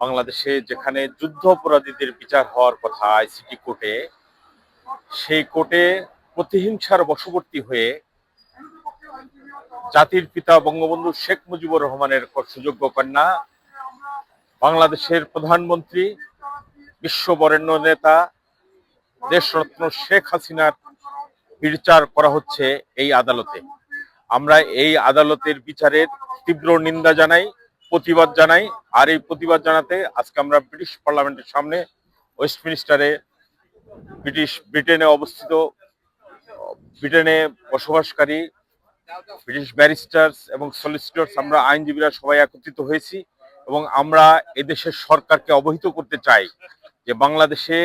বাংলাদেশে যেখানে যুদ্ধ অপরাধীদের বিচার হওয়ার কথা আইসিটি কোর্টে, সেই কোর্টে প্রতিহিংসার বশবর্তী হয়ে জাতির পিতা বঙ্গবন্ধু শেখ মুজিবুর রহমানের সুযোগ্য কন্যা, বাংলাদেশের প্রধানমন্ত্রী, বিশ্ববরেণ্য নেতা, দেশরত্ন শেখ হাসিনার বিচার করা হচ্ছে এই আদালতে। আমরা এই আদালতের বিচারের তীব্র নিন্দা জানাই। প্রতিবাদ জানাই। আর এই প্রতিবাদ জানাতে আজকে আমরা ব্রিটিশ পার্লামেন্টের সামনে ওয়েস্টমিনিস্টারে ব্রিটিশ ব্রিটেনে অবস্থিত, ব্রিটেনে বসবাসকারী ব্রিটিশ ব্যারিস্টার্স এবং সলিসিটর্স আমরা আইনজীবীরা সবাই একত্রিত হয়েছি এবং আমরা এদেশের সরকারকে অবহিত করতে চাই যে বাংলাদেশে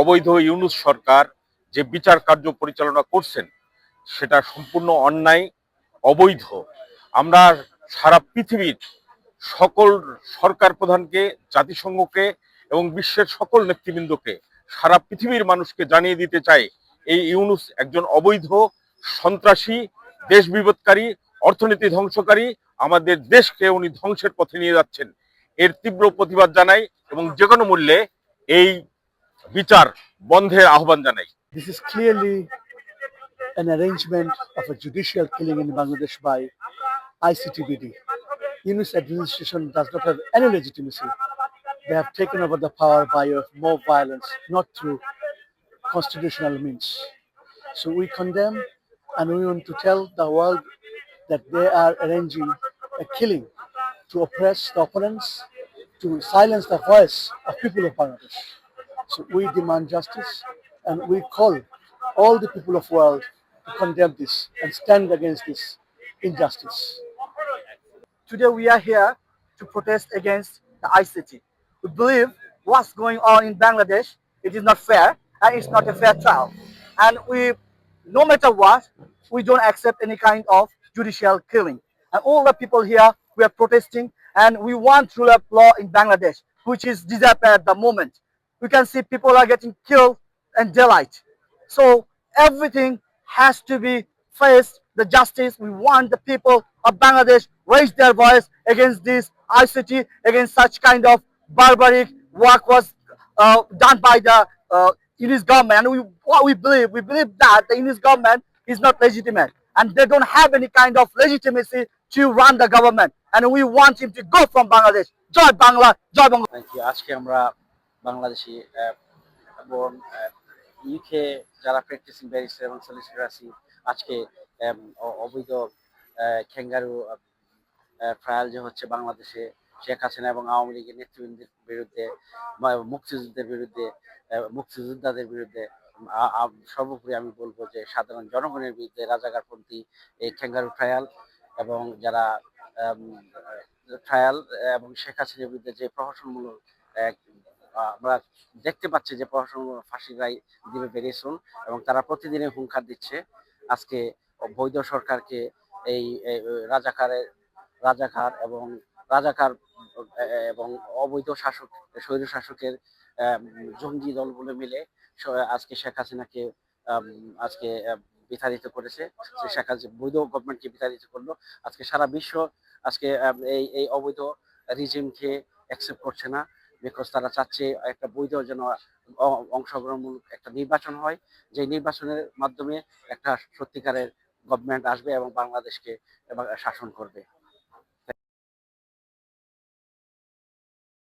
অবৈধ ইউনুস সরকার যে বিচার কার্য পরিচালনা করছেন, সেটা সম্পূর্ণ অন্যায়, অবৈধ। আমরা সারা পৃথিবীর সকল সরকার প্রধানকে, জাতিসংঘকে এবং বিশ্বের সকল নেতৃবৃন্দকে, সারা পৃথিবীর মানুষকে জানিয়ে দিতে চাই, এই ইউনুস একজন অবৈধ, সন্ত্রাসী, দেশ বিপদকারী, অর্থনীতি ধ্বংসকারী, আমাদের দেশকে উনি ধ্বংসের পথে নিয়ে যাচ্ছেন এর তীব্র প্রতিবাদ জানাই এবং যে কোনো মূল্যে এই বিচার বন্ধের আহ্বান জানাই this is clearly an arrangement of a judicial killing in Bangladesh by ICTBD. Yunus administration does not have any legitimacy. They have taken over the power by more violence, not through constitutional means. So we condemn and we want to tell the world that they are arranging a killing to oppress the opponents, to silence the voice of people of Bangladesh. So we demand justice and we call all the people of world to condemn this and stand against this injustice. Today we are here to protest against the ICT. We believe what's going on in Bangladesh, it is not fair and it's not a fair trial. And we, no matter what, we don't accept any kind of judicial killing. And all the people here, we are protesting and we want rule of law in Bangladesh, which is disappeared at the moment. We can see people are getting killed and daylight. So everything has to be faced the justice. We want the people of Bangladesh raise their voice against this ICT, against such kind of barbaric work was uh, done by the uh, English government. And we, what we believe, we believe that the English government is not legitimate and they don't have any kind of legitimacy to run the government. And we want him to go from Bangladesh. Joy Bangla, Joy Bangla. Thank you আজকে আমরা বাংলাদেশি আহ, এবং UK যারা practising barrister এবং solicitor আছি আজকে অবৈধ খেঙ্গারু trial যে হচ্ছে বাংলাদেশে শেখ হাসিনা এবং আওয়ামী লীগের নেতৃবৃন্দের বিরুদ্ধে মুক্তিযুদ্ধের বিরুদ্ধে মুক্তিযোদ্ধাদের বিরুদ্ধে সর্বোপরি আমি বলব যে সাধারণ জনগণের বিরুদ্ধে রাজাকারপন্থী এই খেঙ্গারু ট্রায়াল এবং যারা ট্রায়াল এবং শেখ হাসিনার বিরুদ্ধে যে প্রহসনমূলক আমরা দেখতে পাচ্ছি যে প্রহসন ফাঁসির রায় দিবে বেরিয়েছুন এবং তারা প্রতিদিনই হুঙ্কার দিচ্ছে। আজকে বৈধ সরকারকে এই রাজাকারের, রাজাকার এবং রাজাকার এবং অবৈধ শাসক, স্বৈর শাসকের জঙ্গি দলগুলো মিলে আজকে শেখ হাসিনাকে আজকে বিতাড়িত করেছে। শেখ হাসিনা বৈধ গভর্নমেন্টকে বিতাড়িত করল। আজকে সারা বিশ্ব আজকে এই এই অবৈধ রিজিমকে অ্যাকসেপ্ট করছে না। বিকজ তারা চাচ্ছে একটা বৈধ যেন অংশগ্রহণমূলক একটা নির্বাচন হয় যে নির্বাচনের মাধ্যমে একটা সত্যিকারের গভর্নমেন্ট আসবে এবং বাংলাদেশকে শাসন করবে।